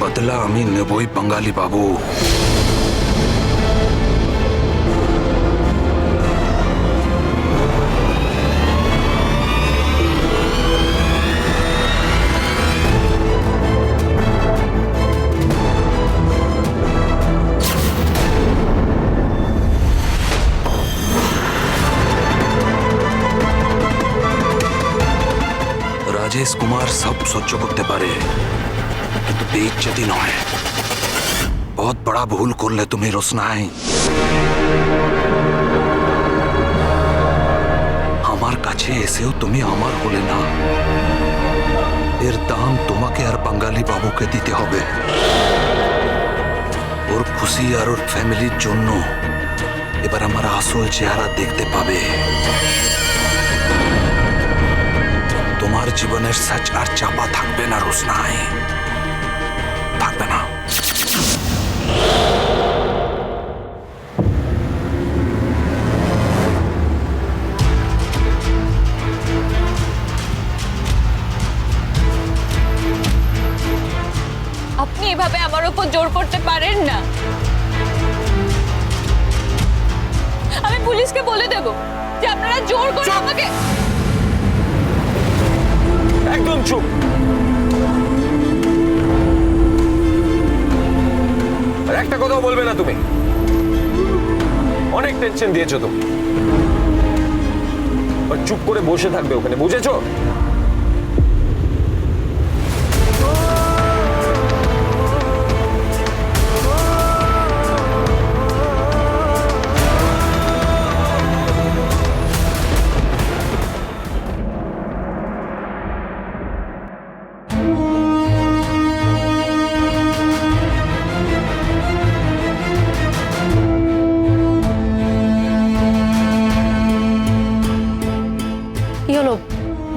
বদলা আমি নেবই বাঙালি বাবু রাজেশ কুমার সব সহ্য করতে পারে কিন্তু বেইজ্জতি নয়। বহুত ভুল করলে তুমি আমার কাছে এসেও তুমি আমার হলে না। এর দাম তোমাকে আর বাঙালি বাবুকে দিতে হবে। ওর খুশি আর ওর ফ্যামিলির জন্য এবার আমার আসল চেহারা দেখতে পাবে। তোমার জীবনের সাচ আর চাপা থাকবে না রোশনাই। থাকবে না। আপনি এভাবে আমার উপর জোর করতে পারেন না। আমি পুলিশকে বলে দেব যে আপনারা জোর করে আমাকে একদম চুপ! কথাও বলবে না তুমি। অনেক টেনশন দিয়েছ তুমি। চুপ করে বসে থাকবে ওখানে বুঝেছ?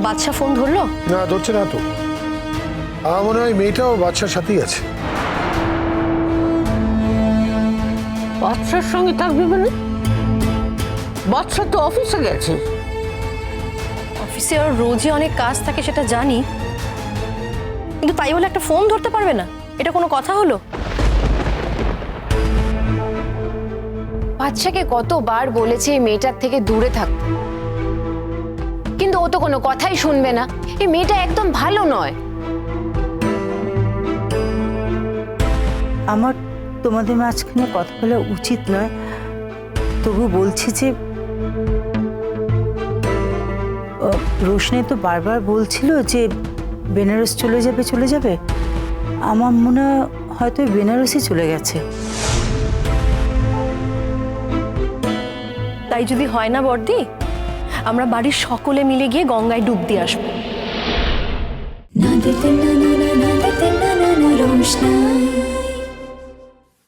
বাদশা ফোন ধরলো? না ধরছে না তো। আমার মনে হয় মেয়েটাও বাচ্চার সাথেই আছে। বাচ্চার সঙ্গে থাকবি মানে? বাচ্চা তো অফিসে গেছে। অফিসে ওর রোজই অনেক কাজ থাকে সেটা জানি। কিন্তু তাই বলে একটা ফোন ধরতে পারবে না? এটা কোনো কথা হলো? বাচ্চাকে কতবার বলেছে এই মেয়েটার থেকে দূরে থাকতে কিন্তু ও তো কোনো কথাই শুনবে না। এই মেয়েটা একদম ভালো নয়। আমার তোমাদের মাঝখানে কথা বলা উচিত নয়। তবু বলছি যে রোশনি তো বারবার বলছিল যে বেনারস চলে যাবে চলে যাবে। আমার মনে হয়তো বেনারসই চলে গেছে। তাই যদি হয় না বর্দি আমরা বাড়ির সকলে মিলে গিয়ে গঙ্গায় ডুব দিয়ে আসব।